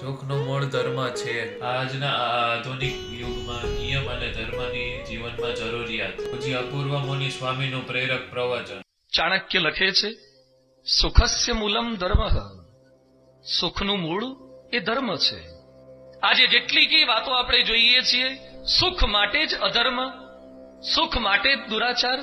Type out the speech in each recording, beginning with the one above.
સુખનો મૂળ ધર્મ છે. આજના આધુનિક યુગમાં નિયમ અને ધર્મની જીવનમાં જરૂરિયાત. પૂજ્ય અપૂર્વ મુનિ સ્વામીનું પ્રેરક પ્રવચન. ચાણક્ય લખે છે, સુખસ્ય મૂલમ ધર્મ. સુખનું મૂળ એ ધર્મ છે. આજે જેટલી કઈ વાતો આપણે જોઈએ છીએ, સુખ માટે જ અધર્મ, સુખ માટે જ દુરાચાર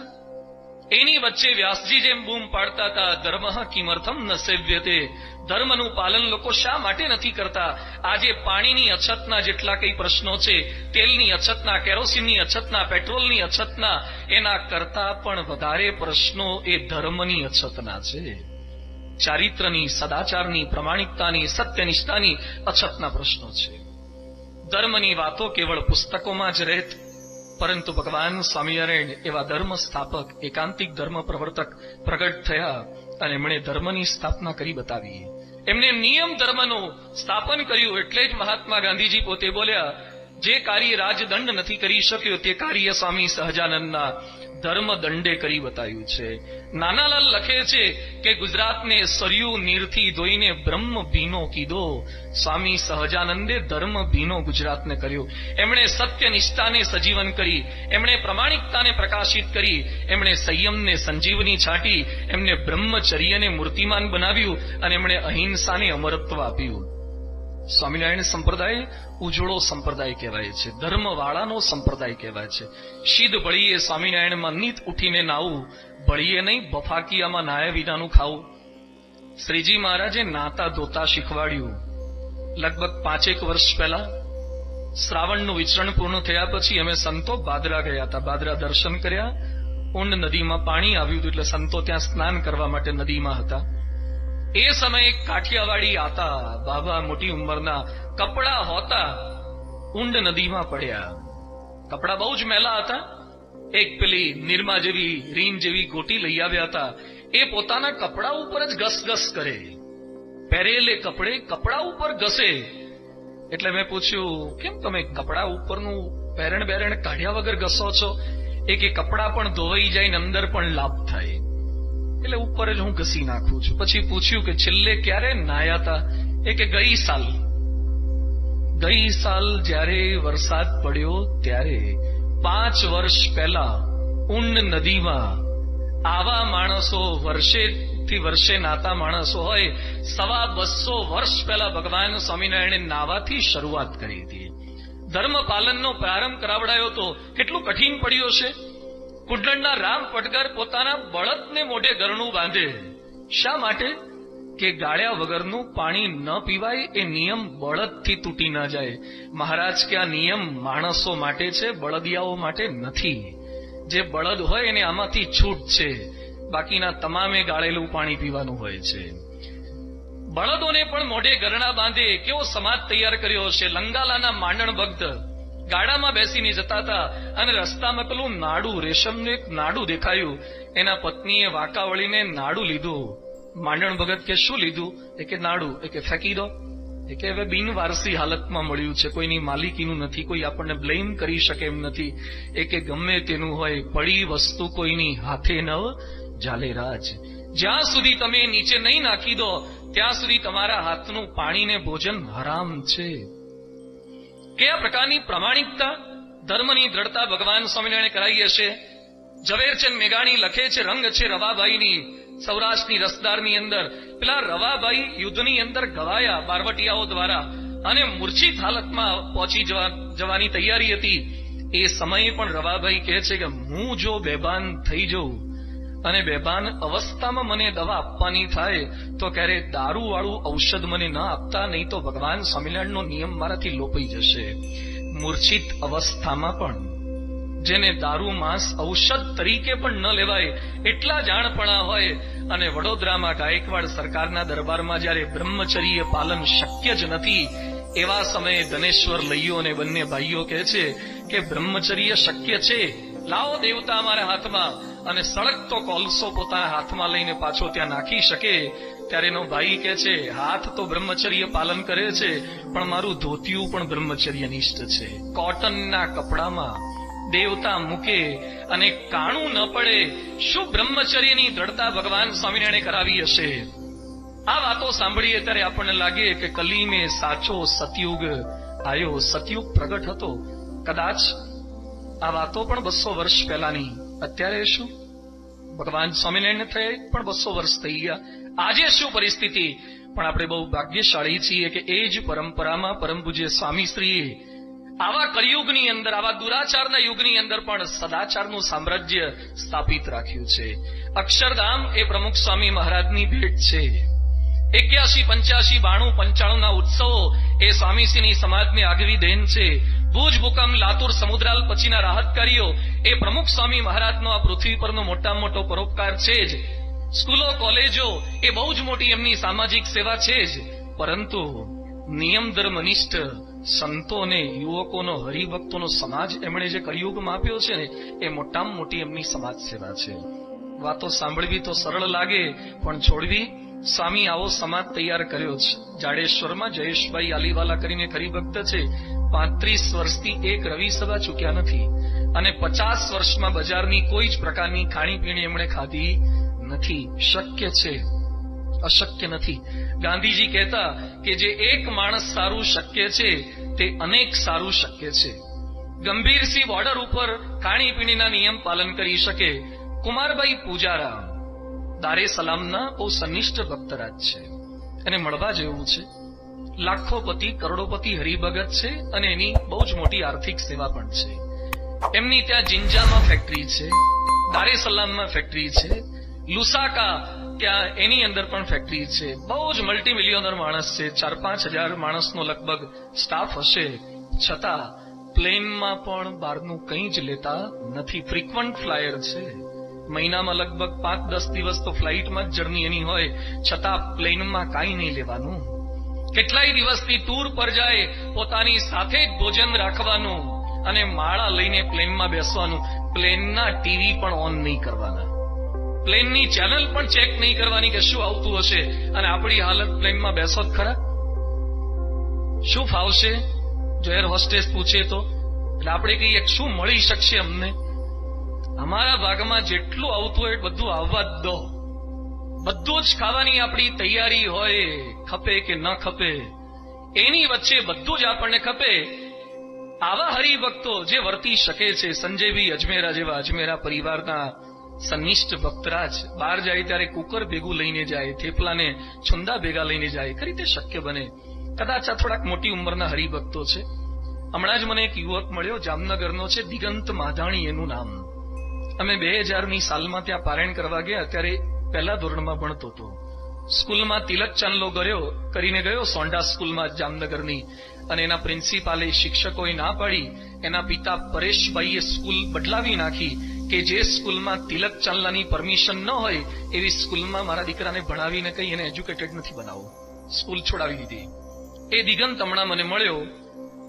એની વચ્ચે વ્યાસજી જેમ બૂમ પાડતા હતા, ધર્મ કિમર્થમ ન સેવ્યતે. ધર્મનું પાલન લોકો શા માટે નથી કરતા? આજે પાણીની અછતના જેટલા કઈ પ્રશ્નો છે, તેલની અછતના, કેરોસીનની અછતના, પેટ્રોલની અછતના, એના કરતા પણ વધારે પ્રશ્નો એ ધર્મની અછતના છે. ચારિત્રની, સદાચારની, પ્રમાણિકતાની, સત્યનિષ્ઠાની અછતના પ્રશ્નો છે. ધર્મની વાતો કેવળ પુસ્તકોમાં જ રહેત પરંતુ ભગવાન સ્વામિનારાયણ એવા ધર્મ સ્થાપક એકાંતિક ધર્મ પ્રવર્તક પ્રગટ થયા અને એમણે ધર્મની સ્થાપના કરી બતાવી. એમને નિયમ ધર્મનું સ્થાપન કર્યું એટલે જ મહાત્મા ગાંધીજી પોતે બોલ્યા જે કાર્ય રાજદંડ નથી કરી શક્યો તે કાર્ય સ્વામી સહજાનંદના ધર્મ દંડે કરી બતાવ્યું છે. નાનાલાલ લખે છે કે ગુજરાતને સરયુ નીરથી ધોઈને બ્રહ્મ ભીનો કીધો. સ્વામી સહજાનંદે ધર્મ ભીનો ગુજરાતને કર્યો. એમણે સત્ય નિષ્ઠાને સજીવન કરી, એમણે પ્રમાણિકતાને પ્રકાશિત કરી, એમણે સંયમને સંજીવની છાંટી, એમને બ્રહ્મચર્યને મૂર્તિમાન બનાવ્યું અને એમણે અહિંસાને અમરત્વ આપ્યું. સ્વામિનારાયણ સંપ્રદાય ઉજળો સંપ્રદાય કહેવાય છે. ધર્મવાળાનો સંપ્રદાય કહેવાય છે. શીદ બળીએ સ્વામિનારાયણમાં નીત ઉઠીને નાવું. બળીએ નહીં, બફાકિયામાં નાયા વિનાનું ખાવું. શ્રીજી મહારાજે નાતા ધોતા શીખવાડ્યું. લગભગ પાંચેક વર્ષ પહેલા શ્રાવણનું વિચરણ પૂર્ણ થયા પછી અમે સંતો બાદરા ગયા હતા. બાદરા દર્શન કર્યા. ઊંડ નદીમાં પાણી આવ્યું હતું એટલે સંતો ત્યાં સ્નાન કરવા માટે નદીમાં હતા. એ સમયે કાઠિયાવાડી આતા, બાબા મોટી ઉંમરના કપડા હોતા, ઊંડ નદીમાં પડ્યા. કપડા બહુ જ મેલા હતા. એક પેલી નિરમા જેવી, રીન જેવી ગોટી લઈ આવ્યા હતા. એ પોતાના કપડા ઉપર જ ઘસઘસ કરે. પહેરેલે કપડે કપડા ઉપર ઘસે. એટલે મેં પૂછ્યું, કેમ તમે કપડા ઉપરનું પહેરણ બેરણ કાઢ્યા વગર ઘસો છો? એ કે કપડા પણ ધોવાઈ જાય ને અંદર પણ લાભ થાય. એટલે ઉપર જ હું ઘસી નાખું છું. પછી પૂછ્યું કે છેલ્લે ક્યારે નાયા હતા એ કે ગઈ સાલ. ગઈ સાલ જ્યારે વરસાદ પડ્યો ત્યારે પાંચ વર્ષ પહેલા ઊંડ નદીમાં આવા માણસો વર્ષેથી વર્ષે નાતા માણસો હોય, સવા બસો વર્ષ પહેલા ભગવાન સ્વામિનારાયણે નાવાથી શરૂઆત કરી હતી. ધર્મ પાલનનો પ્રારંભ કરાવડાયો તો કેટલું કઠિન પડ્યો છે? કુંડળના રામ પટગર પોતાના બળદને મોઢે ગરણું બાંધે. શા માટે? કે ગાળ્યા વગરનું પાણી ન પીવાય એ નિયમ બળદથી તૂટી ન જાય. મહારાજ, કે આ નિયમ માણસો માટે છે, બળદિયાઓ માટે નથી. જે બળદ હોય એને આમાંથી છૂટ છે. બાકીના તમામે ગાળેલું પાણી પીવાનું હોય છે. બળદોને પણ મોઢે ગરણા બાંધે. કેવો સમાજ તૈયાર કર્યો છે લંગાલાના માંડણ ભક્ત ગાડામાં બેસીને જતા હતા અને રસ્તામાં પેલું નાડું, રેશમનું એક નાડું દેખાયું. એના પત્નીએ વાંકા વળીને નાડું લીધું. માંડણ ભગત કે, શું લીધું? એ કે, નાડું. એ કે, ફેંકી દો. એ કે, હવે બિનવારસી હાલતમાં મળ્યું છે. કોઈની માલિકીનું નથી. કોઈ આપણને બ્લેમ કરી શકે એમ નથી. એ કે, ગમે તેનું હોય, પડી વસ્તુ કોઈની હાથે ન જાલે રાજ. જ્યાં સુધી તમે નીચે નહીં નાખી દો, ત્યાં સુધી તમારા હાથનું પાણીને ભોજન હરામ છે. કયા પ્રકારની પ્રામાણિકતા, ધર્મની દ્રઢતા ભગવાન સ્વામિનારાયણે કરાઈ હશે? ઝવેરચંદ મેઘાણી લખે છે, રંગ છે રવાભાઈની સૌરાષ્ટ્રની રસદારની અંદર. પેલા રવાભાઈ યુદ્ધની અંદર ગવાયા બારવટિયાઓ દ્વારા અને મૂર્છિત હાલતમાં પહોંચી જવાની તૈયારી હતી. એ સમયે પણ રવાભાઈ કહે છે કે, હું જો બેભાન થઈ જઉં અને બેભાન અવસ્થામાં મને દવા આપવાની થાય, તો ક્યારે દારૂ વાળું ઔષધ મને ન આપતા, નહીં તો ભગવાન સ્વામિનારાયણનો નિયમ મારાથી લોપાઈ જશે. મૂર્છિત અવસ્થામાં પણ. જેને દારૂ, માંસ, ઔષધ તરીકે પણ ન લેવાય, એટલા જાણપણા હોય, અને વડોદરામાં ગાયકવાડ સરકારના દરબારમાં જ્યારે બ્રહ્મચર્ય પાલન શક્ય જ નથી, એવા સમયે ધનેશ્વર લઈયો અને બંને ભાઈઓ કહે છે કે બ્રહ્મચર્ય શક્ય છે. લાવો દેવતા અમારા હાથમાં અને સળગતો કોલસો પોતાના હાથમાં લઈને પાછો ત્યાં નાખી શકે. ત્યારે એનો ભાઈ કહે છે, હાથ તો બ્રહ્મચર્ય પાલન કરે છે, પણ મારું ધોતિયું પણ બ્રહ્મચર્ય નિષ્ઠ છે. કોટનના કપડામાં દેવતા મૂકે અને કાણું ન પડે, શું બ્રહ્મચર્યની દ્રઢતા ભગવાન સ્વામિનારાયણે કરાવી હશે? આ વાતો સાંભળીએ ત્યારે આપણને લાગે કે કલી મેં સાચો સતયુગ આયો. સતયુગ પ્રગટ હતો. કદાચ આ વાતો પણ બસો વર્ષ પહેલાની અત્યારે શું? ભગવાન સ્વામિનારાયણ થયા પણ બસો વર્ષ થઈ ગયા. આજે શું પરિસ્થિતિ? પણ આપણે બહુ ભાગ્યશાળી છીએ કે એ જ પરંપરામાં પરમ પૂજ્ય સ્વામી શ્રીએ આવા કલયુગની અંદર, આવા દુરાચારના યુગની અંદર પણ સદાચારનું સામ્રાજ્ય સ્થાપિત રાખ્યું છે. અક્ષરધામ એ પ્રમુખ સ્વામી મહારાજની ભેટ છે. એક્યાસી, પંચ્યાસી, બાણું, પંચાણુંના ઉત્સવો એ સ્વામીશ્રીની સમાજની આગવી દેન છે. ભુજ ભૂકંપ, લાતુર સમુદ્રાલ પછીના રાહતકારીઓ એ પ્રમુખ સ્વામી મહારાજનો આ પૃથ્વી પરનો મોટામાં મોટો પરોપકાર છે જ. સ્કૂલો, કોલેજો એ બહુ જ મોટી એમની સામાજિક સેવા છે જ. પરંતુ નિયમ ધર્મનિષ્ઠ સંતોને, યુવકોનો, હરિભક્તોનો સમાજ એમણે જે કળિયુગમાં આપ્યો છે ને, એ મોટામાં મોટી એમની સમાજ સેવા છે. વાતો સાંભળવી તો સરળ લાગે, પણ છોડવી સ્વામી આવો સમાજ તૈયાર કર્યો છે. જાડેશ્વરમાં જયેશભાઈ આલીવાલા કરીને હરિભક્ત છે. પાંત્રીસ વર્ષથી એક રવિ સભા ચૂક્યા નથી. અને પચાસ વર્ષમાં બજારની કોઈ જ પ્રકારની ખાણીપીણી એમણે ખાધી નથી. શક્ય છે. અશક્ય નથી. ગાંધીજી કહેતા કે જે એક માણસ સારું શક્ય છે, તે અનેક સારું શક્ય છે. ગંભીરસિંહ બોર્ડર ઉપર ખાણીપીણીના નિયમ પાલન કરી શકે. કુમારભાઈ પૂજારા દારે સલામના બહુ સનિષ્ઠ ભક્તરાજ છે. એને મળવા જેવું છે. લાખોપતિ કરોડોપતિ હરિભગત છે અને એની બહુ જ મોટી આર્થિક સેવા પણ છે. એમની ત્યાં જિંજામાં ફેક્ટરી છે, દારે સલામમાં ફેક્ટરી છે, લુસાકા ત્યાં એની અંદર પણ ફેક્ટરી છે. બહુ જ મલ્ટી મિલિયનર માણસ છે. ચાર પાંચ હજાર માણસનો લગભગ સ્ટાફ હશે. છતાં પ્લેનમાં પણ બહારનું કંઈ જ લેતા નથી. ફ્રીક્વન્ટ ફ્લાયર છે. મહિનામાં લગભગ પાંચ દસ દિવસ તો ફ્લાઇટમાં જ જર્ની એની હોય, છતાં પ્લેનમાં કાંઈ નહીં લેવાનું. કેટલાય દિવસથી ટૂર પર જાય, પોતાની સાથે જ ભોજન રાખવાનું અને માળા લઈને પ્લેનમાં બેસવાનું. પ્લેનના ટીવી પણ ઓન નહીં કરવાના. પ્લેનની ચેનલ પણ ચેક નહીં કરવાની કે શું આવતું હશે. અને આપણી હાલત પ્લેનમાં બેસો જ ખરા? શું ફાવશે? જો એર હોસ્ટેસ પૂછે તો? એટલે આપણે કહીએ શું મળી શકશે અમને? અમારા ભાગમાં જેટલું આવતું હોય બધું આવવા જ દો. બધું જ ખાવાની આપણી તૈયારી હોય, ખપે કે ન ખપે. એની વચ્ચે બધું જ આપણને ખપે. આવા હરિભક્તો જે વર્તી શકે છે સંજયભાઈ અજમેરા જેવા અજમેરા પરિવારના સનિષ્ઠ ભક્તરાજ બહાર જાય ત્યારે કુકર ભેગું લઈને જાય, થેપલાને છુંદા ભેગા લઈને જાય. કઈ રીતે શક્ય બને. કદાચ આ થોડાક મોટી ઉંમરના હરિભક્તો છે. હમણાં જ મને એક યુવક મળ્યો, જામનગરનો છે, દિગંત માધાણી એનું નામ. અમે બે હજારની સાલમાં ત્યાં પારાયણ કરવા ગયા, ત્યારે પહેલા ધોરણમાં ભણતો હતો. સ્કૂલમાં તિલક ચાંદલો ગયો કરીને ગયો સોંડા સ્કૂલમાં જામનગરની. અને એના પ્રિન્સિપાલે શિક્ષકોએ ના પાડી, એના પિતા પરેશભાઈએ સ્કૂલ બદલાવી નાખી કે જે સ્કૂલમાં તિલક ચાંદલાની પરમિશન ન હોય, એવી સ્કૂલમાં મારા દીકરાને ભણાવીને કહી એને એજ્યુકેટેડ નથી બનાવો. સ્કૂલ છોડાવી દીધી. એ દિગંત હમણાં મને મળ્યો.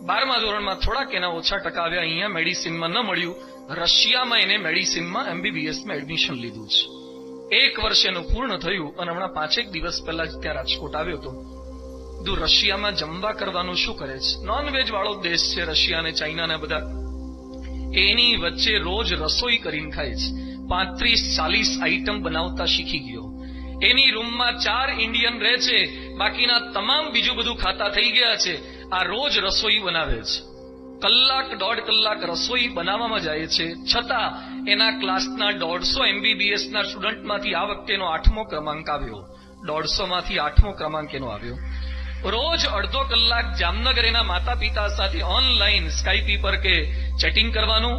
બારમા ધોરણમાં થોડાક એના ઓછા ટકા આવ્યા, અહીંયા મેડિસિનમાં ન મળ્યું. રશિયામાં એને મેડિસિનમાં એમબીબીએસમાં એડમિશન લીધું છે. એક વર્ષ એનું પૂર્ણ થયું અને હમણાં પાંચેક દિવસ પહેલા જ ત્યાં રાજકોટ આવ્યો હતો. કીધું રશિયામાં જમવા કરવાનું શું કરે છે? નોનવેજ વાળો દેશ છે રશિયા અને ચાઇના ને બધા. એની વચ્ચે રોજ રસોઈ કરીને ખાય છે. પાંત્રીસ ચાલીસ આઈટમ બનાવતા શીખી ગયો. એની રૂમમાં ચાર ઇન્ડિયન રહે છે. બાકીના તમામ બીજું બધું ખાતા થઈ ગયા છે. આ રોજ રસોઈ બનાવે છે. કલાક દોઢ કલાક રસોઈ બનાવવામાં જાય છે. છતાં, એના ક્લાસના દોઢસો એમબીબીએસ ના સ્ટુડન્ટમાંથી આ વખતેનો આઠમો ક્રમાંક આવ્યો. દોઢસો માંથી આઠમો ક્રમાંક એનો આવ્યો. રોજ અડધો કલાક જામનગર એના માતા પિતા સાથે ઓનલાઈન સ્કાઈપી પર કે ચેટિંગ કરવાનું.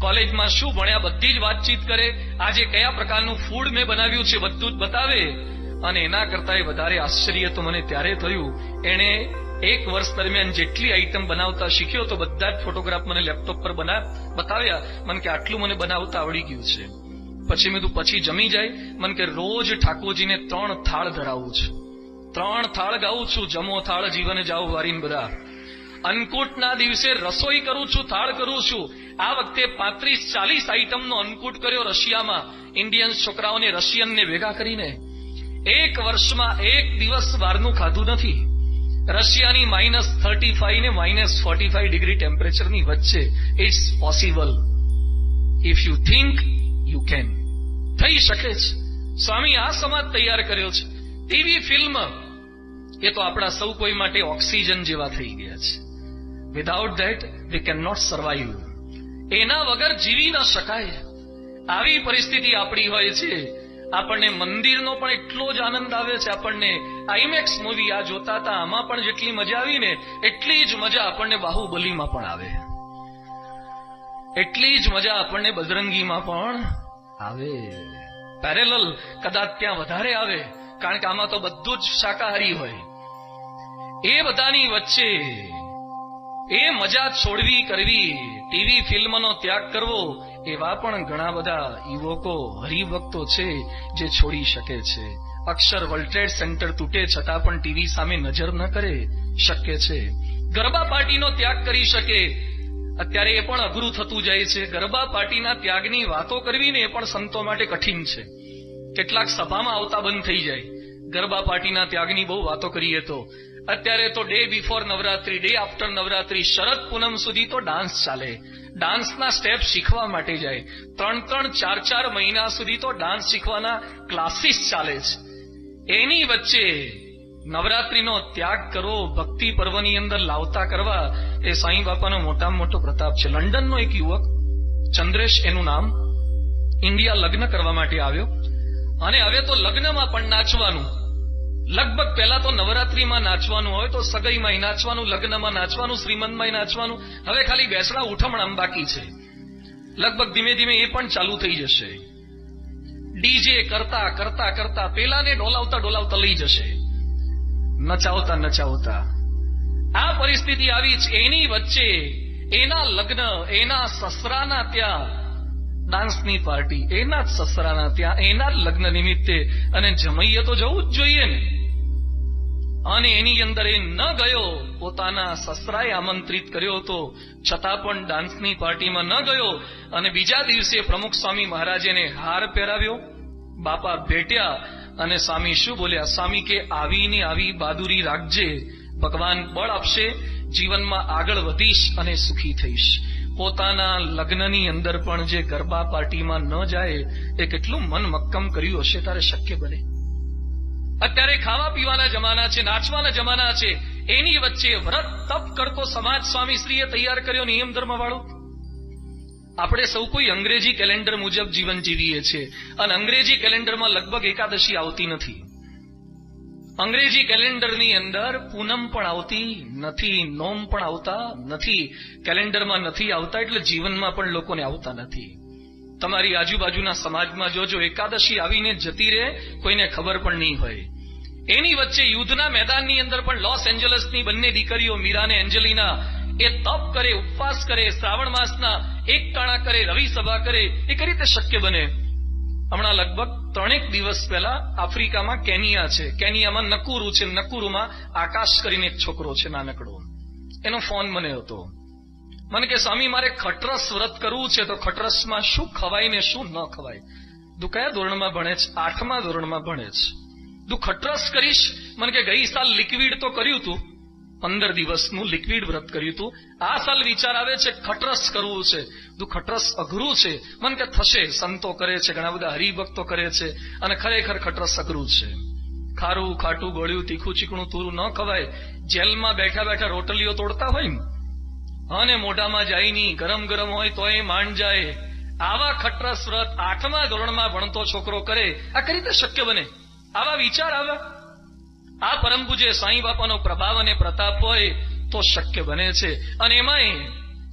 કોલેજમાં શું ભણ્યા બધી જ વાતચીત કરે. આજે કયા પ્રકારનું ફૂડ મેં બનાવ્યું છે બધું જ બતાવે. અને એના કરતા વધારે આશ્ચર્ય તો મને ત્યારે થયું. એણે એક વર્ષ દરમિયાન જેટલી આઈટમ બનાવતા શીખ્યો તો બધા જ ફોટોગ્રાફ મને લેપટોપ પર બના, બતાવ્યા. મને કે આટલું મને બનાવતા આવડી ગયું છે. પછી મેં તું પછી જમી જાય. મને કે, રોજ ઠાકોરજીને ત્રણ થાળ ધરાવું છે. ત્રણ થાળ ગાઉં છું, જમો થાળ, જીવન જાઓ વારીને બધા. અન્નકૂટના દિવસે રસોઈ કરું છું, થાળ કરું છું. આ વખતે પાંત્રીસ ચાલીસ આઈટમનો અન્નકૂટ કર્યો રશિયામાં. ઇન્ડિયન છોકરાઓને રશિયનને ભેગા કરીને. એક વર્ષમાં એક દિવસ બહારનું ખાધું નથી. રશિયાની માઇનસ થર્ટી ફાઈવ ને માઇનસ ફોર્ટી ફાઈવ ડિગ્રી ટેમ્પરેચરની વચ્ચે it's possible if you think you can થઈ શકે છે. સ્વામી, આ સમાજ તૈયાર કર્યો છે. ટીવી ફિલ્મ એ તો આપણા સૌ કોઈ માટે ઓક્સિજન જેવા થઈ ગયા છે. Without that we can not survive એના વગર જીવી ન શકાય. આવી પરિસ્થિતિ આપણી હોય છે. આપણને મંદિરનો પણ એટલો જ આનંદ આવે છે, આપણને આઈમેક્સ મૂવી આ જોતા હતા, આમાં પણ જેટલી મજા આવી ને, એટલી જ મજા આપણને બાહુબલીમાં પણ આવે. એટલી જ મજા આપણને બજરંગીમાં પણ આવે. પેરેલલ કદાચ ત્યાં વધારે આવે, કારણ કે આમાં તો બધું જ શાકાહારી હોય. એ બધાની વચ્ચે એ મજા છોડવી કરવી, ટીવી ફિલ્મનો ત્યાગ કરવો એવા પણ ઘણા બધા યુવકો, હરિભક્તો છે જે છોડી શકે છે. અક્ષર વર્લ્ડ સેન્ટર તૂટે છતાં પણ ટીવી સામે નજર ન કરે શક્ય છે. ગરબા પાર્ટીનો ત્યાગ કરી શકે. અત્યારે એ પણ અઘરું થતું જાય છે. ગરબા પાર્ટીના ત્યાગની વાતો કરવી ને એ પણ સંતો માટે કઠિન છે. કેટલાક સભામાં આવતા બંધ થઈ જાય. ગરબા પાર્ટીના ત્યાગની બહુ વાતો કરીએ તો. અત્યારે તો day before Navratri day after Navratri, Sharad Poonam સુધી તો ડાન્સ ચાલે. ડાન્સના સ્ટેપ શીખવા માટે જાય. ત્રણ ત્રણ, ચાર ચાર મહિના સુધી તો ડાન્સ શીખવાના ક્લાસીસ ચાલે છે એની વચ્ચે નવરાત્રીનો ત્યાગ કરવો ભક્તિ પર્વની અંદર લાવતા કરવા, એ સાંઈ બાપાનો મોટામાં મોટો પ્રતાપ છે. લંડનનો એક યુવક, ચંદ્રેશ એનું નામ, ઇન્ડિયા લગ્ન કરવા માટે આવ્યો. અને હવે તો લગ્નમાં પણ નાચવાનું. લગભગ પહેલા તો નવરાત્રીમાં નાચવાનું હોય તો સગાઈમાં નાચવાનું, લગ્નમાં નાચવાનું શ્રીમંતમાં નાચવાનું. હવે ખાલી બેસડા ઉઠમણામ બાકી છે. લગભગ ધીમે ધીમે એ પણ ચાલુ થઈ જશે. ડીજે કરતા કરતા કરતા પેલાને ડોલાવતા ડોલાવતા લઈ જશે. નચાવતા નચાવતા. આ પરિસ્થિતિ આવી છે એની વચ્ચે એના લગ્ન, એના સસરાના ત્યાં ડાન્સની પાર્ટી, એના જ સસરાના ત્યાં, એના જ લગ્ન નિમિત્તે. અને જમૈયે તો જવું જ જોઈએ ને. અને એની અંદર એ ન ગયો, પોતાના સસરાએ આમંત્રિત કર્યો હતો. છતાં પણ ડાન્સની પાર્ટીમાં ન ગયો અને બીજા દિવસે પ્રમુખ સ્વામી મહારાજે એને હાર પહેરાવ્યો. બાપા ભેટ્યા અને સ્વામી શું બોલ્યા? સ્વામી કે આવીને આવી બહાદુરી રાખજે. ભગવાન બળ આપશે. જીવનમાં આગળ વધીશ અને સુખી થઈશ. પોતાના લગ્નની અંદર પણ જે ગરબા પાર્ટીમાં ન જાય, એ કેટલું મન મક્કમ કર્યું હશે, તારે શક્ય બને. અત્યારે ખાવા પીવાના જમાના છે, નાચવાના જમાના છે. એની વચ્ચે વ્રત, તપ કરતો સમાજ સ્વામી શ્રીએ તૈયાર કર્યો નિયમ ધર્મ વાળો આપણે સૌ કોઈ અંગ્રેજી કેલેન્ડર મુજબ જીવન જીવીએ છીએ. અને અંગ્રેજી કેલેન્ડરમાં લગભગ એકાદશી આવતી નથી. અંગ્રેજી કેલેન્ડરની અંદર પૂનમ પણ આવતી નથી, નોમ પણ આવતા નથી. કેલેન્ડરમાં નથી આવતા એટલે જીવનમાં પણ લોકોને આવતા નથી. તમારી આજુબાજુના સમાજમાં જોજો એકાદશી આવીને જતી રહે, કોઈને ખબર પણ નહીં હોય. એની વચ્ચે યુદ્ધના મેદાનની અંદર પણ લોસ એન્જલસની બંને દીકરીઓ મીરા અને એન્જલિના એ તપ કરે, ઉપવાસ કરે, શ્રાવણ માસના એક ટાણા કરે, રવિ સભા કરે, એ કઈ રીતે શક્ય બને? હમણાં લગભગ ત્રણેક દિવસ પહેલા આફ્રિકામાં કેનિયા છે. કેનિયામાં નકુરુ છે. નકુરુમાં આકાશ કરીને એક છોકરો છે, નાનકડો. એનો ફોન મને હતો. મને કે, સ્વામી, મારે ખટરસ વ્રત કરવું છે, તો ખટરસમાં શું ખવાય ને શું ન ખવાય? તું કયા ધોરણમાં ભણે છે? આઠમા ધોરણમાં ભણે છે. તું ખટરસ કરીશ? મને કે, ગઈ સાલ લિક્વિડ તો કર્યું તું. પંદર દિવસનું લિક્વિડ વ્રત કર્યું તું. આ સાલ વિચાર આવે છે, ખટરસ કરવું છે. તું ખટરસ અઘરું છે. મન કે, થશે, સંતો કરે છે, ઘણા બધા હરિભક્તો કરે છે, અને ખરેખર ખટરસ અઘરું છે. ખારું, ખાટું, ગળ્યું, તીખું, ચીકણું, તુરું ન ખવાય. જેલમાં બેઠા બેઠા રોટલીઓ તોડતા હોય ને? અને મોઢામાં જાય નહીં ગરમ ગરમ હોય તો એ માંડ જાય. આવા ખટરસ વ્રત આઠમા ધોરણમાં ભણતો છોકરો કરે, આ કઈ રીતે શક્ય બને? આવા વિચાર આવ્યા? આ પરમ પૂજ્ય સાંઈ બાપાનો પ્રભાવ અને પ્રતાપ હોય તો શક્ય બને છે. અને એમાંય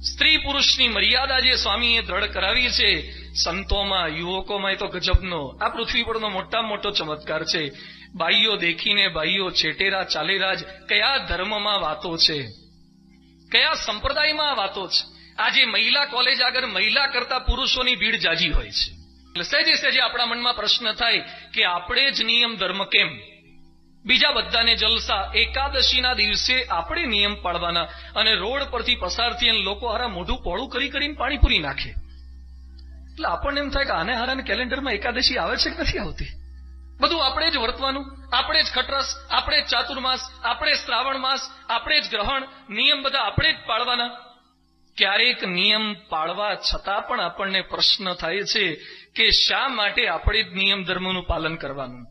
સ્ત્રી પુરુષની મર્યાદા જે સ્વામીએ દ્રઢ કરાવી છે, સંતોમાં યુવકોમાં એ તો ગજબનો. આ પૃથ્વી પરનો મોટા મોટો ચમત્કાર છે. બાઈઓ દેખીને ભાઈઓ છેટેરા ચાલેરા જ કયા ધર્મમાં વાતો છે. કયા સંપ્રદાયમાં આ વાતો છે? આજે મહિલા કોલેજ આગળ મહિલા કરતા પુરુષોની ભીડ જાજી હોય છે. એટલે સહેજે સહેજે આપણા મનમાં પ્રશ્ન થાય કે આપણે જ નિયમ ધર્મ કેમ? બીજા બધાને જલસા એકાદશીના દિવસે આપણે નિયમ પાળવાના અને રોડ પરથી પસાર થઈને લોકો હારા મોઢું પોળું કરી કરીને પાણીપુરી નાખે. એટલે આપણને એમ થાય કે આને હારાને કેલેન્ડરમાં એકાદશી આવે છે કે નથી આવતી? બધું આપણે જ વર્તવાનું, આપણે જ ખટરસ, આપણે જ ચાતુર્માસ, આપણે શ્રાવણ માસ, આપણે જ ગ્રહણ, નિયમ બધા આપણે જ પાળવાના. ક્યારેક નિયમ પાળવા છતાં પણ આપણને પ્રશ્ન થાય છે કે શા માટે આપણે જ નિયમ ધર્મનું પાલન કરવાનું?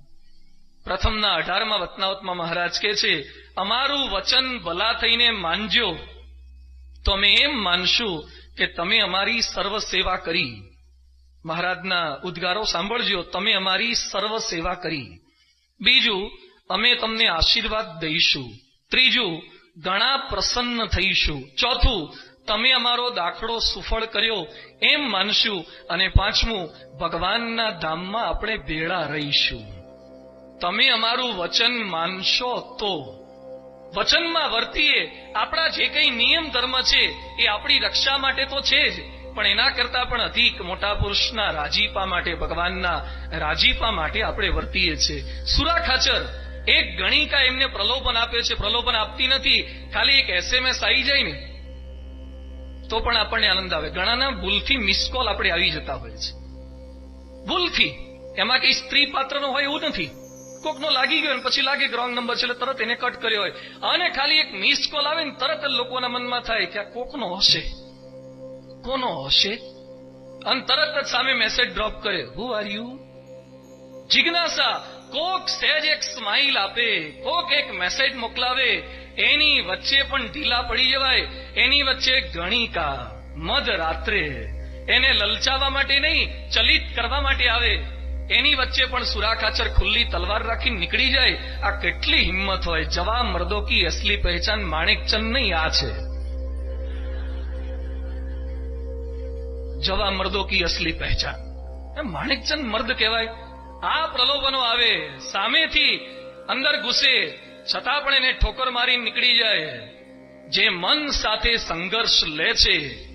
પ્રથમના અઢારમાં વતનાવતમાં મહારાજ કહે છે, અમારું વચન ભલા થઈને માનજો. તો અમે એમ માનશું કે તમે અમારી સર્વ સેવા કરી. મહારાજના ઉદ્ગારો સાંભળજો, તમે અમારી સર્વ સેવા કરી. બીજું, અમે તમને આશીર્વાદ દઈશું. ત્રીજું, ઘણા પ્રસન્ન થઈશું. ચોથું, તમે અમારો દાખલો સુફળ કર્યો એમ માનશું. અને પાંચમું, ભગવાનના ધામમાં આપણે ભેળા રહીશું. તમે અમારું વચન માનશો તો. વચનમાં વર્તીએ. આપણા જે કંઈ નિયમ ધર્મ છે, એ આપણી રક્ષા માટે તો છે જ. પણ એના કરતા પણ અધિક મોટા પુરુષના રાજીપા માટે, ભગવાનના રાજીપા માટે આપણે વર્તીએ છીએ. સુરા ખાચર, એક ગણિકા એમને પ્રલોભન આપે છે. પ્રલોભન આપતી નથી. ખાલી એક એસએમએસ આવી જાય ને, તો પણ આપણને આનંદ આવે. ઘણાના ભૂલથી મિસ કોલ આપણે આવી જતા હોય છે. ભૂલથી. એમાં કઈ સ્ત્રી પાત્રનો હોય એવું નથી. કોકનો લાગી ગયો ને, પછી લાગે કે રોંગ નંબર છે, એટલે તરત એને કટ કર્યો હોય. અને ખાલી એક મિસ કોલ આવે ને, તરત જ લોકોના મનમાં થાય કે આ કોકનો હશે. કોનો હશે? અને તરત જ સામે મેસેજ ડ્રોપ કરે હુ આર યુ જિજ્ઞાસા, કોક સહેજ એક સ્માઇલ આપે, કોક એક મેસેજ મોકલાવે, એની વચ્ચે પણ ઢીલા પડી જવાય, એની વચ્ચે ગણિકા મધ રાત્રે, એને લલચાવવા માટે નહીં, ચલિત કરવા માટે આવે, એની વચ્ચે પણ સુરાખાચર ખુલ્લી તલવાર રાખી નીકળી જાય, આ કેટલી હિંમત હોય જવા મર્દો કી અસલી પહેચાન માણેકચંદ નહીં આ છે. જવા મર્દો કી અસલી પહેચાન. માણેકચંદ મર્દ કહેવાય. આ પ્રલોભનો આવે, સામેથી અંદર ઘુસે, છતાં પણ એને ઠોકર મારી નીકળી જાય. જે મન સાથે સંઘર્ષ લે છે,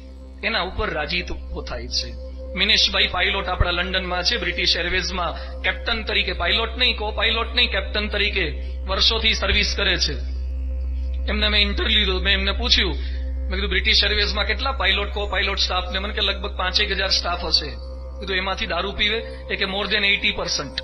એના ઉપર રાજી ઊભો થાય છે. મિનેશભાઈ પાયલોટ આપણા લંડનમાં છે, બ્રિટિશ એરવેઝમાં. કેપ્ટન તરીકે પાયલોટ નહીં કો પાયલોટ નહીં, કેપ્ટન તરીકે વર્ષોથી સર્વિસ કરે છે. એમને મેં ઇન્ટરવ્યુ મેં એમને પૂછ્યું મેં કીધું બ્રિટિશ એરવેઝમાં કેટલા પાયલોટ કો પાયલોટ સ્ટાફ ને? મને કે, લગભગ પાંચેક હજાર સ્ટાફ હશે. કીધું, એમાંથી દારૂ પીવે એ કે મોર દેન એટી પર્સન્ટ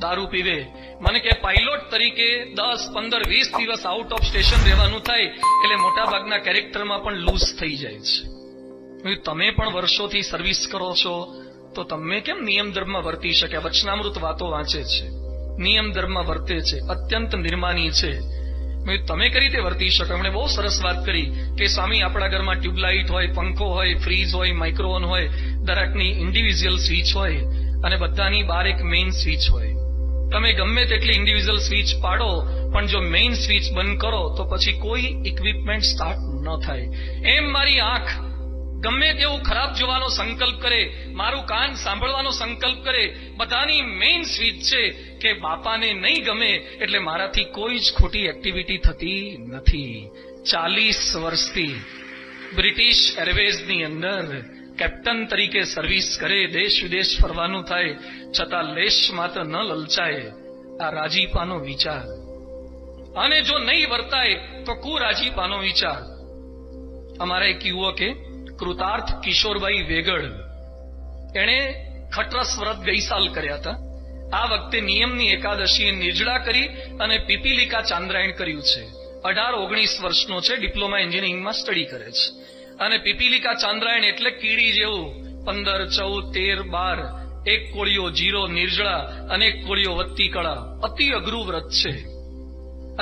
દારૂ પીવે. મને કે પાયલોટ તરીકે દસ, પંદર, વીસ દિવસ આઉટ ઓફ સ્ટેશન રહેવાનું થાય એટલે મોટા ભાગના કેરેક્ટરમાં પણ લૂઝ થઈ જાય છે. તમે પણ વર્ષોથી સર્વિસ કરો છો, તો તમે કેમ નિયમ ધર્મમાં વર્તી શક્યા વચનામૃત વાતો વાંચે છે. નિયમ ધર્મમાં વર્તે છે. અત્યંત નિર્માની છે. મેં તમે કઈ રીતે વર્તી શકો? એમણે બહુ સરસ વાત કરી કે, સ્વામી, આપણા ઘરમાં ટ્યુબલાઇટ હોય, પંખો હોય ફ્રીજ હોય, માઇક્રોવન હોય, દરેકની ઇન્ડિવિજ્યુઅલ સ્વિચ હોય અને બધાની બાર એક મેઇન સ્વિચ હોય. તમે ગમે તેટલી ઇન્ડિવિજ્યુઅલ સ્વિચ પાડો, પણ જો મેઇન સ્વિચ બંધ કરો, તો પછી કોઈ ઇક્વિપમેન્ટ સ્ટાર્ટ ન થાય. એમ મારી આંખ ગમે તેવું ખરાબ જોવાનો સંકલ્પ કરે, મારું કાન સાંભળવાનો સંકલ્પ કરે, બધાની મેઇન સ્વીચ છે કે બાપાને નહીં ગમે એટલે મારાથી કોઈ જ ખોટી એક્ટિવિટી થતી નથી. ચાલીસ વર્ષથી બ્રિટિશ એરવેઝની અંદર કેપ્ટન તરીકે સર્વિસ કરે, દેશ વિદેશ ફરવાનું થાય, છતાં લેશ માત્ર ન લલચાય. આ રાજીપાનો વિચાર. અને જો નહીં વર્તાય, તો કુ રાજીપાનો વિચાર. અમારા એક યુવકે કૃતાર્થ કિશોરભાઈ વેગડ એણે ખટરસ વ્રત ગઈ સાલ કર્યા હતા. આ વખતે નિયમની એકાદશીએ નિર્જળા કરી અને પીપીલિકા ચાંદ્રાયણ કર્યું છે. અઢાર ઓગણીસ વર્ષનો છે, ડિપ્લોમા એન્જિનિયરિંગમાં સ્ટડી કરે છે. અને પીપીલિકા ચાંદ્રાયણ એટલે કીડી જેવું. પંદર, ચૌદ, તેર, બાર, એક કોળીઓ જીરો નિર્જળા અને એક કોળીઓ વત્તી કળા. અતિ અઘરું વ્રત છે.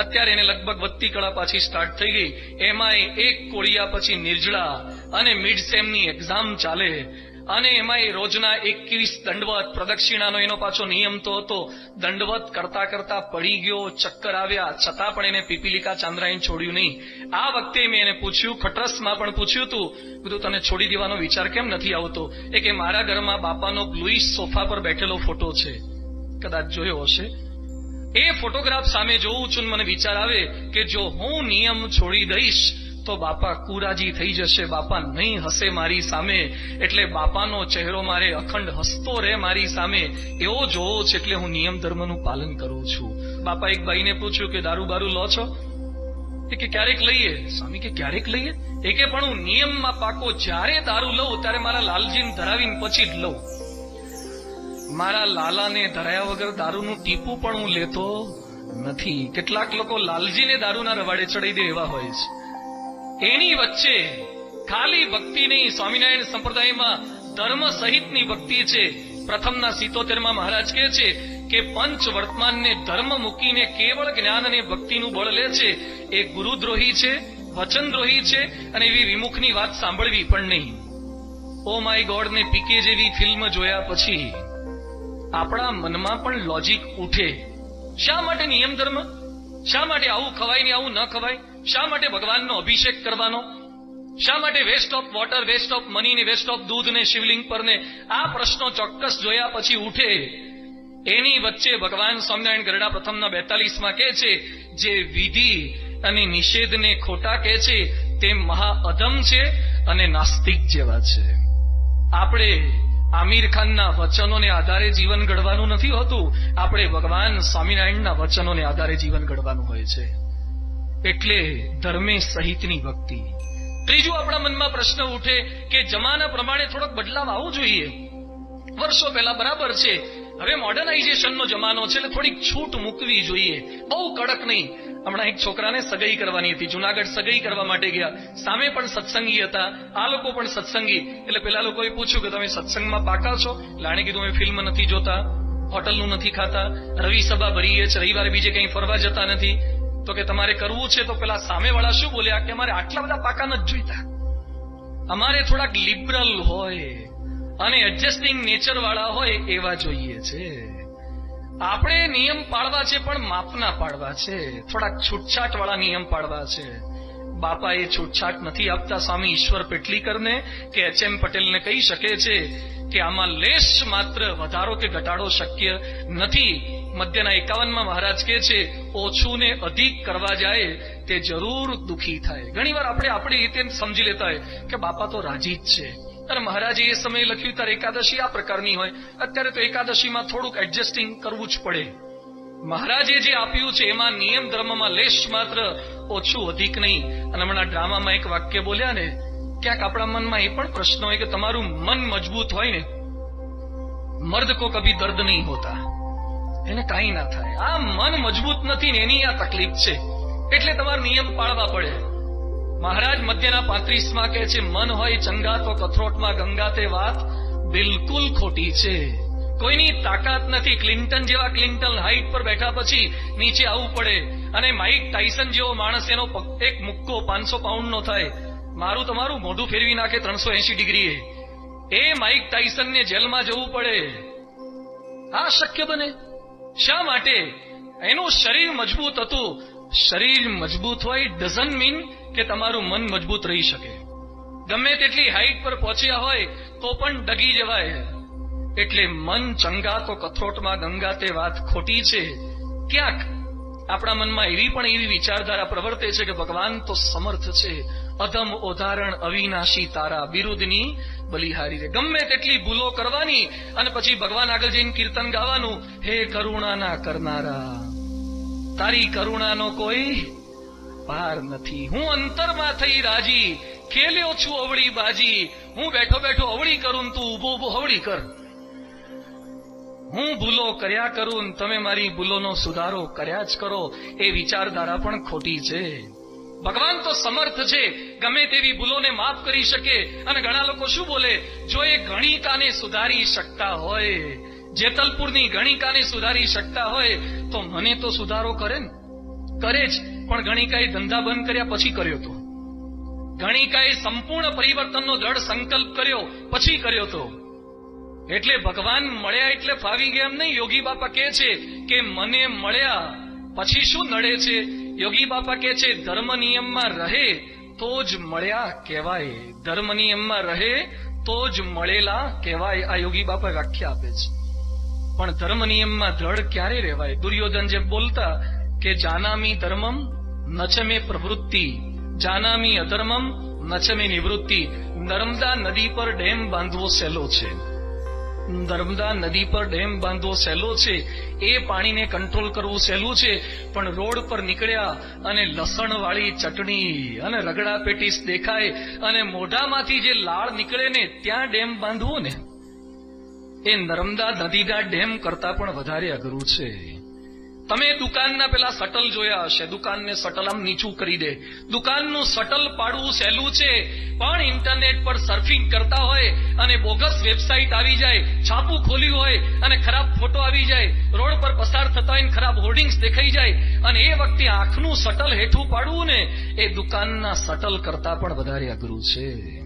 અત્યારે એને લગભગ વત્તી કળા પાછી સ્ટાર્ટ થઈ ગઈ. એમાંય એક કોળિયા પછી નિર્જળા અને મિડ સેમની એક્ઝામ ચાલે. અને એમાં રોજના એકવીસ દંડવત પ્રદક્ષિણાનો એનો પાછો નિયમ તો હતો. દંડવત કરતા કરતા પડી ગયો, ચક્કર આવ્યા. છતાં પણ એને પીપીલિકા ચાંદ્રાયણ છોડ્યું નહીં. આ વખતે મેં એને પૂછ્યું, ખટરસમાં પણ પૂછ્યું હતું બધું તને છોડી દેવાનો વિચાર કેમ નથી આવતો? એ કે, મારા ઘરમાં બાપાનો બ્લુઇશ સોફા પર બેઠેલો ફોટો છે. કદાચ જોયો હશે. એ ફોટોગ્રાફ સામે જોઉં છું મને વિચાર આવે કે જો હું નિયમ છોડી દઈશ, તો બાપા કુરાજી થઈ જશે, બાપા નહીં હસે મારી સામે. એટલે બાપાનો ચહેરો મારે અખંડ હસતો રહે મારી સામે. એવો જોવો છે એટલે હું નિયમ ધર્મનું પાલન કરું છું. બાપા એક ભાઈને પૂછ્યું કે, દારૂ બારૂ લો છો? કે, ક્યારેક લઈએ. સ્વામી કે, ક્યારેક લઈએ? એકે પણ હું નિયમમાં પાકો જ્યારે દારૂ લઉં, ત્યારે મારા લાલજીને ધરાવીને પછી જ લઉં. મારા લાલાને ધરાયા વગર દારૂનું ટીપું પણ હું લેતો નથી. કેટલાક લોકો લાલજીને દારૂના રવાડે ચડી દે એવા હોય છે. એની વચ્ચે ખાલી ભક્તિ નહીં, સ્વામિનારાયણ સંપ્રદાયમાં ધર્મ સહિતની ભક્તિ છે. પ્રથમના સિત્તોતેરમાં મહારાજ કહે છે કે પંચ વર્તમાનને ધર્મ મૂકીને કેવળ જ્ઞાન અને ભક્તિનું બળ લે છે. એ ગુરુદ્રોહી છે, વચનદ્રોહી છે અને એવી વિમુખની વાત સાંભળવી પણ નહીં. ઓ માય ગોડ ને પીકે જેવી ફિલ્મ જોયા પછી આપણા મનમાં પણ લોજિક ઉઠે. શા માટે નિયમ ધર્મ? શા માટે આવું ખવાય ને આવું ન ખવાય? શા માટે ભગવાનનો અભિષેક કરવાનો? શા માટે waste of water waste of money ને વેસ્ટ ઓફ દૂધ ને શિવલિંગ પર ને આ પ્રશ્નો ચોક્કસ જોયા પછી ઉઠે? એની વચ્ચે ભગવાન સ્વામિનારાયણ ગરડા પ્રથમના બેતાલીસમાં કહે છે, જે વિધિ અને નિષેધને ખોટા કહે છે, તે મહા અધમ છે અને નાસ્તિક જેવા છે. આપણે આમિર ખાનના વચનોને આધારે જીવન ઘડવાનું નથી હોતું. આપણે ભગવાન સ્વામિનારાયણના વચનોને આધારે જીવન ઘડવાનું હોય છે. એટલે ધર્મે સહિતની ભક્તિ. ત્રીજું આપણા મનમાં પ્રશ્ન ઉઠે કે જમાના પ્રમાણે થોડોક બદલાવ આવવો જોઈએ. વર્ષો પહેલા બરાબર છે. હવે મોડર્નાઇઝેશનનો જમાનો છે એટલે થોડીક છૂટ મૂકવી જોઈએ. બહુ કડક નહીં. હમણાં એક છોકરાને સગાઈ કરવાની હતી, જુનાગઢ સગાઈ કરવા માટે ગયા. સામે પણ સત્સંગી હતા, આ લોકો પણ સત્સંગી. એટલે પેલા લોકોએ પૂછ્યું કે તમે સત્સંગમાં પાકા છો? લાણે કીધું, અમે ફિલ્મ નથી જોતા, હોટલનું નથી ખાતા, રવિ સભા ભરીએ છે રવિવારે બીજે કંઈ ફરવા જતા નથી. તો કે, તમારે કરવું છે? તો પેલા સામેવાળા શું બોલ્યા કે, અમારે આટલા બધા પાકા નથી જોઈતા. અમારે થોડાક લિબરલ હોય અને એડજસ્ટિંગ નેચર વાળા હોય એવા જોઈએ છે. આપણે નિયમ પાળવા છે, પણ માપના પાળવા છે. થોડાક છૂટછાટ વાળા નિયમ પાળવા છે. બાપા એ છૂટછાટ નથી આપતા, સ્વામી ઈશ્વર પેટલીકરને કે એચ એમ પટેલને કહી શકે છે કે આમાં લેશ માત્ર વધારો કે ઘટાડો શક્ય નથી. મધ્યના એકાવનમાં મહારાજ કહે છે ઓછું ને અધિક કરવા જાય તે જરૂર દુખી થાય. ઘણીવાર આપણે આપણી રીતે સમજી લેતા હોય કે બાપા તો રાજી જ છે. અને મહારાજે એ સમયે લખ્યું ત્યારે એકાદશી આ પ્રકારની હોય. અત્યારે તો એકાદશીમાં થોડુંક એડજસ્ટિંગ કરવું જ પડે. મહારાજે જે આપ્યું છે, એમાં નિયમ ધર્મમાં લેશ માત્ર ઓછું અધિક નહીં. અને હમણાં ડ્રામામાં એક વાક્ય બોલ્યા ને, ક્યાંક આપણા મનમાં એ પણ પ્રશ્ન હોય કે તમારું મન મજબૂત હોય ને, મર્દ કો કભી દર્દ નહીં હોતા. એને કાંઈ ના થાય. આ મન મજબૂત નથી ને એની આ તકલીફ છે. એટલે તમારે નિયમ પાળવા પડે. મહારાજ, મધ્યના પાંત્રીસમાં કહે છે, મન હોય ચંગા તો કથરોટમાં ગંગા તે વાત બિલકુલ ખોટી છે. કોઈની તાકાત નથી. ક્લિન્ટન જેવા ક્લિન્ટન હાઈટ પર બેઠા પછી નીચે આવવું પડે. અને માઇક ટાઇસન જેવો માણસ, એનો એક મુક્કો પાંચસો પાઉન્ડ નો થાય. મારું તમારું મોઢું ફેરવી નાખે ત્રણસો એસી ડિગ્રીએ. એ માઇક ટાઇસનને જેલમાં જવું પડે. આ શક્ય બને? શા માટે? એનું શરીર મજબૂત હતું. શરીર મજબૂત હોય ડઝન્ટ મીન કે તમારું મન મજબૂત રહી શકે. ગમે તેટલી હાઈટ પર પહોંચ્યા હોય, તો પણ ડગી જવાય. એટલે મન ચંગા તો કથરોટમાં ગંગા તે વાત ખોટી છે. ક્યાંક આપણા મનમાં એવી પણ એવી વિચારધારા પ્રવર્તે છે કે ભગવાન તો સમર્થ છે. અધમ ઉદાહરણ અવિનાશી તારા બિરુદની બલિહારી રે. ગમે તેટલી ભૂલો કરવાની અને પછી ભગવાન આગળ જઈને કીર્તન ગાવાનું, હે કરુણાના કરનારા. તારી કરુણાનો કોઈ પાર નથી. હું અંતરમાં થઈ રાજી, ખેલ્યો છું અવળી બાજી. હું બેઠો બેઠો અવળી કરું તું ઊભો ઊભો અવળી કર. હું ભૂલો કર્યા કરું તમે મારી ભૂલોનો સુધારો કર્યા જ કરો. એ વિચારધારા પણ ખોટી છે. ભગવાન તો સમર્થ છે. ગમે તેવી ભૂલોને માફ કરી શકે. અને ઘણા લોકો શું બોલે? જો એ ગણિકાને સુધારી શકતા હોય જેતલપુરની ગણિકાને સુધારી શકતા હોય તો મને તો સુધારો કરે ને. કરે જ, પણ ગણિકાએ ધંધા બંધ કર્યા પછી કર્યો હતો ગણિકાએ સંપૂર્ણ પરિવર્તનનો દ્રઢ સંકલ્પ કર્યો પછી કર્યો તો. એટલે ભગવાન મળ્યા એટલે ફાવી ગયા એમ નહીં. યોગી બાપા કહે છે કે મને મળ્યા પછી શું નડે છે? યોગી બાપા કહે છે, ધર્મ નિયમમાં રહે તો જ મળ્યા કહેવાય. ધર્મ નિયમમાં રહે તો જ મળેલા કહેવાય. આ યોગી બાપા વ્યાખ્યા આપે છે. પણ ધર્મ નિયમમાં દ્રઢ ક્યારે રહેવાય. દુર્યોધન જેમ બોલતા કે જાનામી ધર્મમ નચમે પ્રવૃત્તિ, જાનામી અધર્મમ નચમે નિવૃત્તિ, નર્મદા નદી પર ડેમ બાંધવો સહેલો છે. નર્મદા નદી પર ડેમ બાંધવો સહેલો છે. એ પાણીને કંટ્રોલ કરવું સહેલું છે, પણ રોડ પર નીકળ્યા અને લસણ વાળી ચટણી અને રગડા પેટીસ દેખાય અને મોઢામાંથી જે લાળ નીકળે ને, ત્યાં ડેમ બાંધવો ને. એ નર્મદા નદીના ડેમ કરતા પણ વધારે અઘરું છે. તમે દુકાનના પેલા સટલ જોયા હશે. દુકાનને સટલ આમ નીચું કરી દે. દુકાનનું સટલ પાડવું સહેલું છે, પણ ઇન્ટરનેટ પર સર્ફિંગ કરતા હોય અને બોગસ વેબસાઇટ આવી જાય, છાપું ખોલ્યું હોય અને ખરાબ ફોટો આવી જાય, રોડ પર પસાર થતા હોય ખરાબ હોર્ડિંગ્સ દેખાઈ જાય, અને એ વખતે આંખનું સટલ હેઠું પાડવું ને, એ દુકાનના સટલ કરતા પણ વધારે અઘરું છે.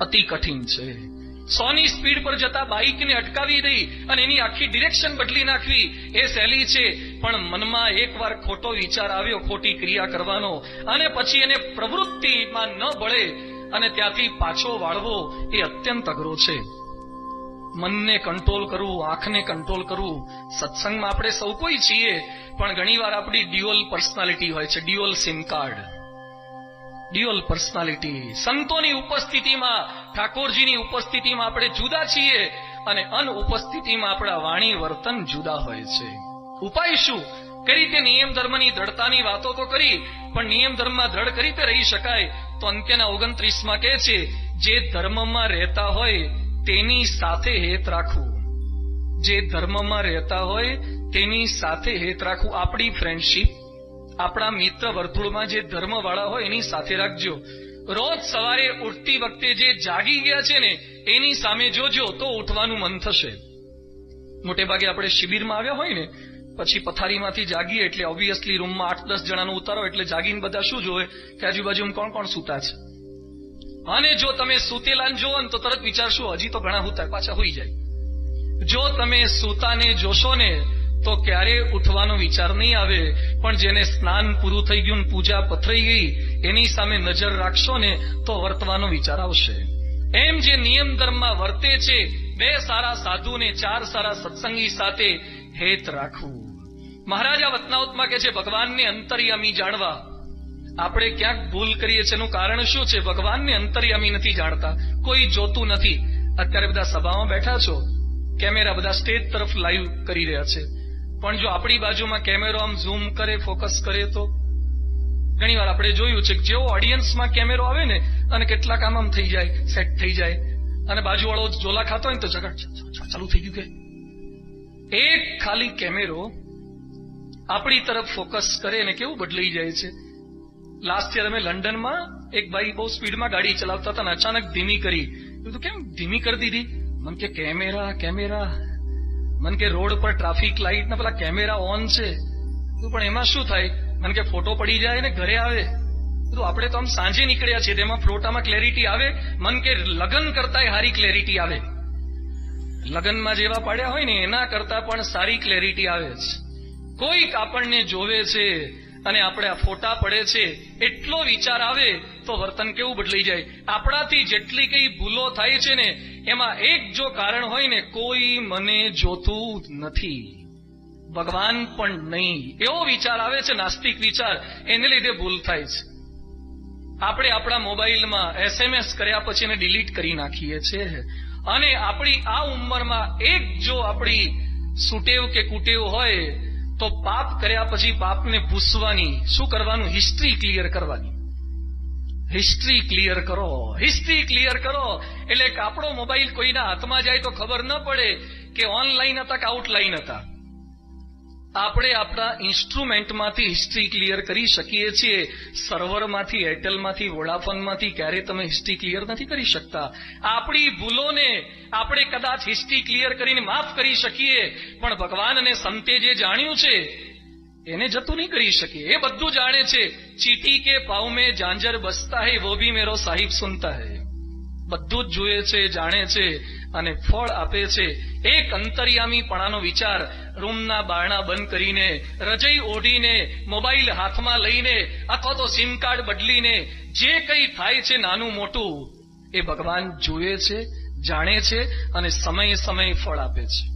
અતિ કઠિન છે. સોની સ્પીડ પર જતા બાઇકને અટકાવી દઈ અને એની આખી ડિરેક્શન બદલી નાખવી એ સહેલી છે. પણ મનમાં એકવાર ખોટો વિચાર આવ્યો, ખોટી ક્રિયા કરવાનો, અને પછી એને પ્રવૃત્તિમાં ન ભળે અને ત્યાંથી પાછો વાળવો એ અત્યંત અઘરો છે. મનને કંટ્રોલ કરવું, આંખને કંટ્રોલ કરવું, સત્સંગમાં આપણે સૌ કોઈ છીએ, પણ ઘણીવાર આપણી ડ્યુઅલ પર્સનાલિટી હોય છે, dual sim card. Dual personality. સંતોની ઉપસ્થિતિમાં, ઠાકોરજીની ઉપસ્થિતિમાં આપણે જુદા છીએ અને અનઉપસ્થિતિમાં આપણા વાણી વર્તન જુદા હોય છે. ઉપાય શું? કઈ રીતે નિયમ ધર્મની દ્રઢતાની વાતો તો કરી, પણ નિયમ ધર્મમાં દ્રઢ કઈ રીતે રહી શકાય. તો અંત્યના ઓગણત્રીસમાં કહે છે, જે ધર્મમાં રહેતા હોય, તેની સાથે હેત રાખવું. જે ધર્મમાં રહેતા હોય, તેની સાથે હેત રાખવું. આપણી ફ્રેન્ડશીપ આપણા મિત્ર વર્તુળમાં જે ધર્મવાળા હોય એની સાથે રાખજો. રોજ સવારે ઉઠતી વખતે જે જાગી ગયા છે ને, એની સામે જોજો તો ઉઠવાનું મન થશે. મોટે ભાગે આપણે શિબિરમાં આવ્યા હોય ને, પછી પથારીમાંથી જાગીએ એટલે ઓબ્વિયસલી રૂમમાં આઠ દસ જણાનો ઉતારો એટલે જાગીને બધા શું જોવે? કે આજુબાજુ કોણ કોણ સૂતા છે? અને જો તમે સૂતેલા જોવો ને તો તરત વિચારશો, હજી તો ઘણા હુતા પાછા હોઈ જાય. જો તમે સૂતાને જોશો ને, તો ક્યારે ઉઠવાનો વિચાર નહીં આવે. પણ જેને સ્નાન પૂરું થઈ ગયું પૂજા પથરાઈ ગઈ, એની સામે નજર રાખશો ને તો વર્તવાનો વિચાર આવશે. એમ જે નિયમ ધર્મમાં વર્તે છે, બે સારા સાધુ ને ચાર સારા સત્સંગી સાથે હેત રાખવું. મહારાજા વતનાવતમાં કે છે, ભગવાનને અંતર્યામી જાણવા. આપણે ક્યાંક ભૂલ કરીએ છીએ એનું કારણ શું છે? ભગવાનને અંતર્યામી નથી જાણતા. કોઈ જોતું નથી. અત્યારે બધા સભામાં બેઠા છો. કેમેરા બધા સ્ટેજ તરફ લાઈવ કરી રહ્યા છે. પણ જો આપણી બાજુમાં કેમેરો આમ ઝૂમ કરે ફોકસ કરે તો? ઘણી વાર આપણે જોયું છે કે જેવો ઓડિયન્સમાં કેમેરો આવે ને, અને કેટલાક આમ આમ થઈ જાય સેટ થઈ જાય, અને બાજુવાળો જોલા ખાતો હોય તો જગત ચાલુ થઈ ગયું કે? એક ખાલી કેમેરો આપણી તરફ ફોકસ કરે ને કેવું બદલાઈ જાય છે? લાસ્ટ યર અમે લંડનમાં એક ભાઈ બહુ સ્પીડમાં ગાડી ચલાવતા હતા અને અચાનક ધીમી કરી. કેમ ધીમી કરી દીધી? મને કે, કેમેરા કેમેરા. મન કે રોડ પર ટ્રાફિક લાઇટ ને પેલા કેમેરા ઓન છે, તો પણ એમાં શું થાય? મન કે ફોટો પડી જાય ને ઘરે આવે, તો આપણે તો આમ સાંજે નીકળ્યા છીએ, તેમાં ફ્લોટામાં ક્લેરિટી આવે, મન કે લગન કરતાય હારી ક્લેરિટી આવે. લગનમાં જેવા પાડ્યા હોય ને, એના કરતા પણ સારી ક્લેરિટી આવે છે. કોઈક આપણને જોવે છે અને આપણે આ ફોટા પડે છે, એટલો વિચાર આવે તો વર્તન કેવું બદલાઈ જાય. આપણાથી જેટલી કઈ ભૂલો થાય છે ને, એમાં એક જો કારણ હોય ને, કોઈ મને જોતું નથી. ભગવાન પણ નહીં. એવો વિચાર આવે છે, નાસ્તિક વિચાર, એને લીધે ભૂલ થાય છે. આપણે આપણા મોબાઈલમાં એસએમએસ કર્યા પછી એને ડિલીટ કરી નાખીએ છીએ અને આપણી આ ઉંમરમાં એક જો આપણી સુટેવ કે કુટેવ હોય તો પાપ કર્યા પછી પાપને ભૂસવાની શું કરવાનું? હિસ્ટ્રી ક્લિયર કરવાની. હિસ્ટ્રી ક્લિયર કરો. હિસ્ટ્રી ક્લિયર કરો. એટલે કે આપણો મોબાઈલ કોઈના હાથમાં જાય તો ખબર ન પડે કે ઓનલાઈન હતા કે આઉટલાઈન હતા. આપણે આપણા ઇન્સ્ટ્રુમેન્ટમાંથી હિસ્ટ્રી ક્લિયર કરી શકીએ છીએ. સર્વરમાંથી, એરટેલમાંથી, વોડાફોનમાંથી ક્યારે તમે હિસ્ટ્રી ક્લિયર નથી કરી શકતા. આપણી ભૂલોને આપણે કદાચ હિસ્ટ્રી ક્લિયર કરીને માફ કરી શકીએ. પણ ભગવાન અને સંતે જે જાણ્યું છે, એને જતું નહીં કરી શકીએ. એ બધું જાણે છે, ચીટી કે પાઉ મેં જાંજર બસતા હૈ, વો ભી મેરો સાહિબ સુનતા હૈ. બધું જ જુએ છે, જાણે છે અને ફળ આપે છે. એક અંતર્યામીપણાનો વિચાર રૂમના બારણા બંધ કરીને, રજઈ ઓઢીને, મોબાઈલ હાથમાં લઈને અથવા તો સિમ કાર્ડ બદલીને, જે કંઈ થાય છે નાનું મોટું, એ ભગવાન જુએ છે, જાણે છે અને સમયે સમયે ફળ આપે છે.